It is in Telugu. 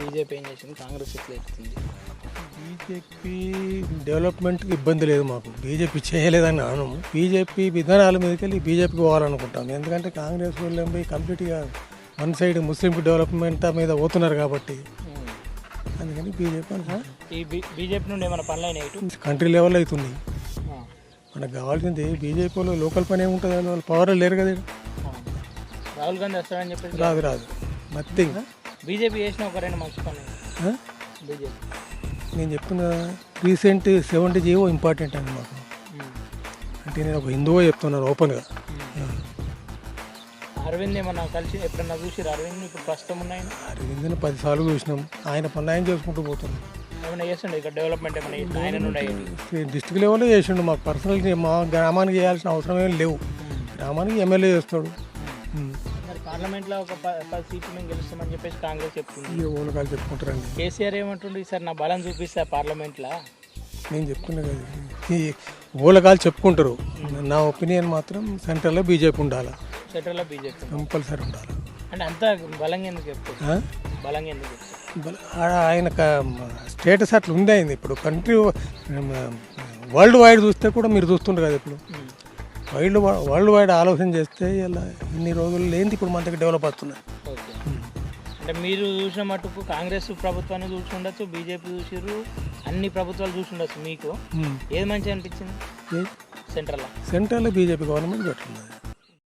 బీజేపీ ఏం చేసింది? కాంగ్రెస్ ఎట్లా బీజేపీ డెవలప్మెంట్కి ఇబ్బంది లేదు మాకు. బీజేపీ చేయలేదని అను బీజేపీ విధానాల మీదకి వెళ్ళి బీజేపీకి పోవాలనుకుంటాం ఎందుకంటే కాంగ్రెస్ వాళ్ళు పోయి కంప్లీట్గా వన్ సైడ్ ముస్లిం డెవలప్మెంట్ మీద పోతున్నారు కాబట్టి. అందుకని బీజేపీ అనుకుంటాం ఈ బీజేపీ నుండి ఏమైనా పనులు అయినాయి కంట్రీ లెవెల్లో అవుతుంది. మనకు కావాల్సింది బీజేపీ వాళ్ళు లోకల్ పని ఏముంటుంది అని వాళ్ళు పవర్ లేరు కదా. రాహుల్ గాంధీ వస్తాడని చెప్పేసి రాదు రాదు. నథింగ్ బీజేపీ చేసిన ఒక రెండు మంచి పనులు బీజేపీ. నేను చెప్తున్నా రీసెంట్ సెవెంటీ జీవో ఇంపార్టెంట్ అండి మాకు. అంటే నేను ఒక హిందువో చెప్తున్నాను ఓపెన్గా. అరవింద్ ఏమన్నా కలిసి ఎప్పుడన్నా చూసిరు అరవింద్ ఇప్పుడు ప్రస్తుతం ఉన్నాయి అరవింద్ని పదిసార్లు చూసినాం. ఆయన పనులు ఆయన చేసుకుంటూ పోతున్నాం ఏమైనా చేస్తుండే? ఇక్కడ డెవలప్మెంట్ ఏమైనా? ఆయన నుండి డిస్టిక్ లెవెల్లో చేసిండు మాకు పర్సనల్ మా గ్రామానికి చేయాల్సిన అవసరం ఏం లేవు. గ్రామానికి ఎమ్మెల్యే చేస్తాడు. పార్లమెంట్లో ఒక పది సీట్లు మేము గెలుస్తామని చెప్పేసి కాంగ్రెస్ చెప్తుంది. ఓనకాలు చెప్పుకుంటారండి. కేసీఆర్ ఏమంటుండే సార్ నా బలం చూపిస్తా పార్లమెంట్లో. నేను చెప్తున్నా కదా ఈ చెప్పుకుంటారు. నా ఒపీనియన్ మాత్రం సెంట్రల్లో బీజేపీ ఉండాలి? సెంట్రల్లో బీజేపీ. కంపల్సరీ ఉండాలి? అంటే అంత బలంగా ఎందుకు చెప్తారు? బలంగా ఎందుకు ఆయన స్టేటస్ అట్లా ఉంది అయింది ఇప్పుడు. కంట్రీ వరల్డ్ వైడ్ చూస్తే కూడా మీరు చూస్తుంటారు కదా ఇప్పుడు. వరల్డ్ వరల్డ్ వైడ్ ఆలోచన చేస్తే ఇలా ఇన్ని రోజులు లేనిది ఇప్పుడు మన దగ్గర డెవలప్ అవుతున్నాయి. ఓకే. అంటే మీరు చూసిన మటుకు కాంగ్రెస్ ప్రభుత్వాన్ని చూసి ఉండొచ్చు బీజేపీ చూసిర్రు అన్ని ప్రభుత్వాలు చూసి ఉండొచ్చు మీకు. ఏది మంచిగా అనిపించింది? సెంట్రల్లో? సెంట్రల్లో బీజేపీ గవర్నమెంట్ పెట్టున్నది